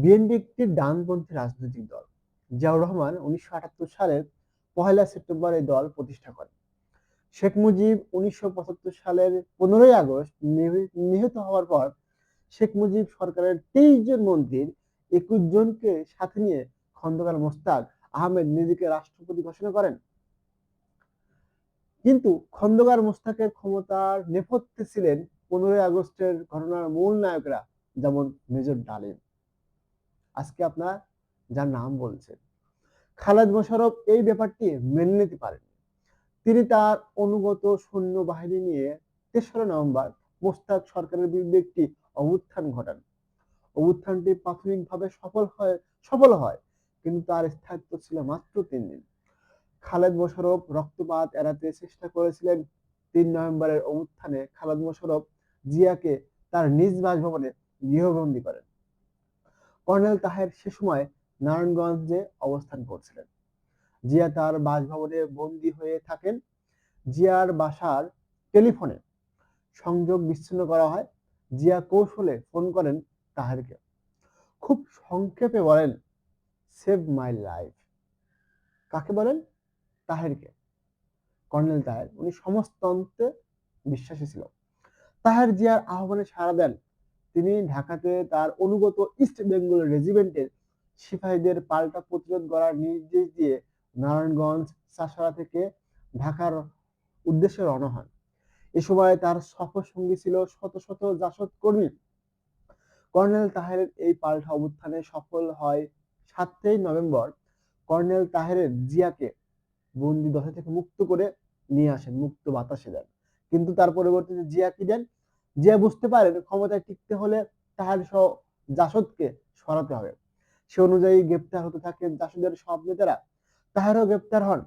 BNP একটি ডানপন্থী রাজনৈতিক দল, জিয়াউর রহমান উনিশশো আটাত্তর সালের পহেলা সেপ্টেম্বর এই দল প্রতিষ্ঠা করেন। শেখ মুজিব উনিশশো পঁচাত্তর সালের পনেরোই আগস্ট নিহত হওয়ার পর শেখ মুজিব সরকারের তেইশ জন মন্ত্রীর একুশ জনকে সাথে নিয়ে খন্দকার মোস্তাক আহমেদ নিজেকে রাষ্ট্রপতি ঘোষণা করেন। কিন্তু খন্দকার মোস্তাকের ক্ষমতার নেপথ্যে ছিলেন পনেরোই আগস্টের ঘটনার মূল নায়করা, যেমন মেজর ডালিম। আজকে আপনার যার নাম বলছেন। খালেদ মোশারফ এই ব্যাপারটি মেনে নিতে পারেন তিনি তার অনুগত সৈন্য বাহিনী নিয়ে তেসরা নভেম্বর মোস্তাক সরকারের বিরুদ্ধে একটি অভ্যুত্থান ঘটান। অভ্যুত্থানটি প্রাথমিকভাবে সফল হয় সফল হয়, কিন্তু তার স্থায়িত্ব ছিল মাত্র তিন দিন। খালেদ মোশারফ রক্তপাত এড়াতে চেষ্টা করেছিলেন তিন নভেম্বরের অভ্যুত্থানে। খালেদ মোশারফ জিয়াকে তার নিজ বাসভবনে গৃহবন্দী করেন। কর্নেল তাহের সে সময় নারায়ণগঞ্জে অবস্থান করছিলেন। জিয়া তার বাসভবনে বন্দী হয়ে থাকেন। জিয়ার বাসার টেলিফোনে সংযোগ বিচ্ছিন্ন করা হয়। জিয়া কৌশলে ফোন করেন তাহেরকে। খুব সংক্ষেপে বলেন সেভ মাই লাইফ কাকে বলেন? তাহেরকে। কর্নেল তাহের, উনি সমস্ত অন্তে বিশ্বাসী ছিল। তাহের জিয়ার আহ্বানে সাড়া দেন তিনি ঢাকাতে তার অনুগত ইস্ট বেঙ্গল রেজিমেন্টের সিপাহীদের পাল্টা প্রতিরোধ করার নির্দেশ দিয়ে নারায়ণগঞ্জ চাষারা থেকে ঢাকার উদ্দেশ্যে রওনা হন। এ সময় তার সফর সঙ্গী ছিল শত শত জাসদ কর্মী। কর্নেল তাহেরের এই পাল্টা অবস্থানে সফল হয় সাতই নভেম্বর। কর্নেল তাহেরের জিয়াকে বন্দি দশা থেকে মুক্ত করে নিয়ে আসেন, মুক্ত বাতাসে দেন। কিন্তু তার পরবর্তীতে জিয়া কি দেন? জিয়া বুঝতে পারেন ক্ষমতায় টিকতে হলে তাহার জাসদকে সরাতে হবে। সে অনুযায়ী গ্রেপ্তার হতে থাকেন জাসদের সব নেতারা। তাহারও গ্রেপ্তার হন।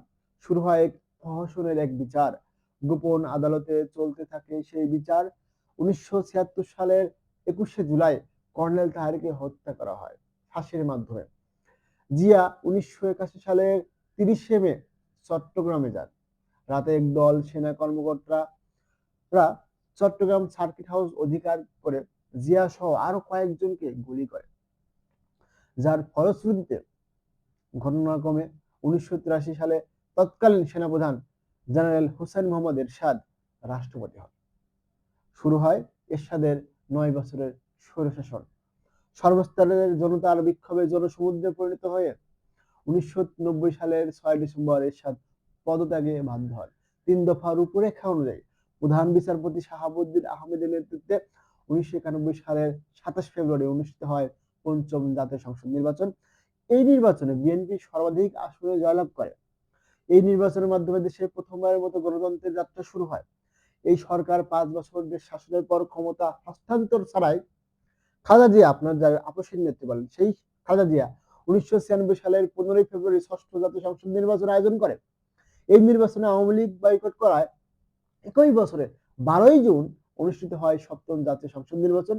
শুরু হয় এক প্রহসনের এক বিচার। গোপন আদালতে চলতে থাকে সেই বিচার। উনিশশো ছিয়াত্তর সালের একুশে জুলাই কর্নেল তাহারকে হত্যা করা হয় ফাঁসির মাধ্যমে। জিয়া উনিশশো একাশি সালের তিরিশে মে চট্টগ্রামে যান। রাতে এক দল সেনা কর্মকর্তারা চট্টগ্রাম সার্কিট হাউস অধিকার করে জিয়া সহ আরও কয়েকজনকে গুলি করে। যার ফলশ্রুতিতে ঘটনাক্রমে উনিশশো তিরাশি সালে তৎকালীন সেনাপ্রধান জেনারেল হুসেন মোহাম্মদ এরশাদ রাষ্ট্রপতি হন। শুরু হয় এরশাদের নয় বছরের স্বৈরশাসন সর্বস্তরের জনতার বিক্ষোভে জনসমুদ্রে পরিণত হয়ে উনিশশো নব্বই সালের ছয় ডিসেম্বর এরশাদ পদত্যাগে বাধ্য হন। তিন দফা রূপরেখা অনুযায়ী প্রধান বিচারপতি শাহাবুদ্দিন আহমেদের নেতৃত্বে উনিশশো একানব্বই সালের সাতাশ ফেব্রুয়ারি অনুষ্ঠিত হয় পঞ্চম জাতীয় সংসদ নির্বাচন। এই নির্বাচনে বিএনপি সর্বাধিক আসনে জয়লাভ করে। এই নির্বাচনের মাধ্যমে দেশে প্রথমবারের মতো গণতন্ত্রের যাত্রা শুরু হয়। এই সরকার পাঁচ বছর দেশ শাসনের পর ক্ষমতা হস্তান্তর ছাড়াই খালেদা জিয়া আপনার যার আপসের নেত্রী বলেন, সেই খালেদা জিয়া উনিশশো ছিয়ানব্বই সালের পনেরোই ফেব্রুয়ারি ষষ্ঠ জাতীয় সংসদ নির্বাচন আয়োজন করে। এই নির্বাচনে আওয়ামী লীগ বয়কট করায় একই বছরে বারোই জুন অনুষ্ঠিত হয় সপ্তম জাতীয় সংসদ নির্বাচন।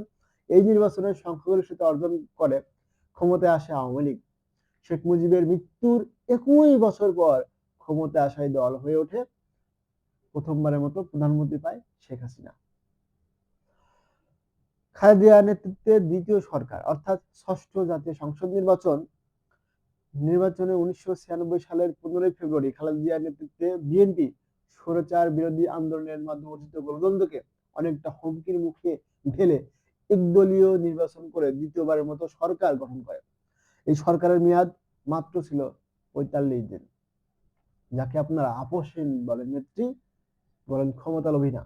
এই নির্বাচনে সংখ্যাগরিষ্ঠতা অর্জন করে ক্ষমতায় আসে আওয়ামী লীগ। শেখ মুজিবের মৃত্যুর একই বছর পর ক্ষমতায় আসায় দল হয়ে ওঠে। প্রথমবারের মতো প্রধানমন্ত্রী পায় শেখ হাসিনা। খালেদিয়া নেতৃত্বে দ্বিতীয় সরকার, অর্থাৎ ষষ্ঠ জাতীয় সংসদ নির্বাচন। নির্বাচনে উনিশশো ছিয়ানব্বই সালের পনেরোই ফেব্রুয়ারি খালেদা জিয়ার নেতৃত্বে বিএনপি স্বৈরাচার বিরোধী আন্দোলনের মাধ্যমে অর্জিত গণতন্ত্রকে অনেকটা হুমকির মুখে ঢেলে একদলীয় নির্বাচন করে দ্বিতীয়বারের মতো সরকার গঠন করে। এই সরকারের মেয়াদ মাত্র ছিল পঁয়তাল্লিশ দিন। যাকে আপনারা আপসহীন বলেন, নেত্রী বলেন ক্ষমতা লোভী না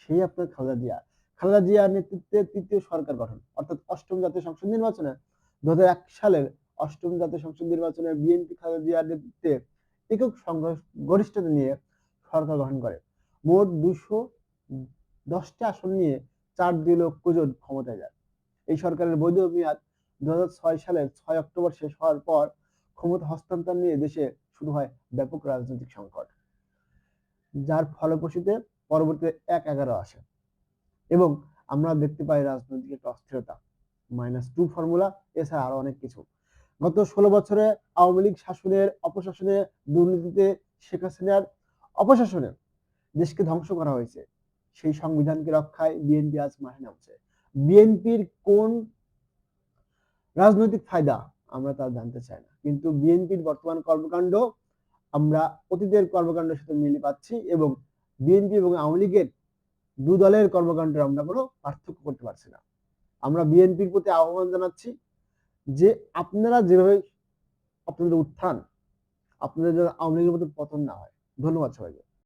সেই আপনার খালেদা জিয়া। খালেদা জিয়ার নেতৃত্বে তৃতীয় সরকার গঠন, অর্থাৎ অষ্টম জাতীয় সংসদ নির্বাচনে দু হাজার এক সালের অষ্টম জাতীয় সংসদ নির্বাচনে বিএনপি খালেদা জিয়ার নেতৃত্বে একক সংখ্যাগরিষ্ঠতা নিয়ে সরকার গঠন করে। মোট দুশো দশটা আসন নিয়ে চার দুই লক্ষ জন ক্ষমতায় যায়। এই সরকারের বৈধ মেয়াদ দু সালের ছয় অক্টোবর শেষ হওয়ার পর ক্ষমতা হস্তান্তর নিয়ে দেশে শুরু হয় ব্যাপক রাজনৈতিক সংকট, যার ফলপ্রসূতে পরবর্তীতে এক এগারো আসে। এবং আমরা দেখতে পাই রাজনৈতিক একটা অস্থিরতা। মাইনাস টু ফর্মুলা, এছাড়া আরও অনেক কিছু। গত ষোলো বছরে আওয়ামী লীগ শাসনের অপশাসনে দুর্নীতিতে শেখ হাসিনার অপশাসনে দেশকে ধ্বংস করা হয়েছে। সেই সংবিধানকে রক্ষায় বিএনপি আজ মাঠে নামছে। বিএনপির কোন রাজনৈতিক ফায়দা আমরা তা জানতে চাই না। কিন্তু বিএনপির বর্তমান কর্মকাণ্ড, আমরা অতীতের কর্মকাণ্ডের সাথে মিল পাচ্ছি এবং বিএনপি এবং আওয়ামী লীগের দু দলের কর্মকাণ্ডের আমরা কোনো পার্থক্য করতে পারছি না। আমরা বিএনপির প্রতি আহ্বান জানাচ্ছি যে আপনারা যেভাবে আপনাদের উত্থান, আপনাদের আওয়ামী লীগের মতো পতন না হয়। ধন্যবাদ সবাইকে।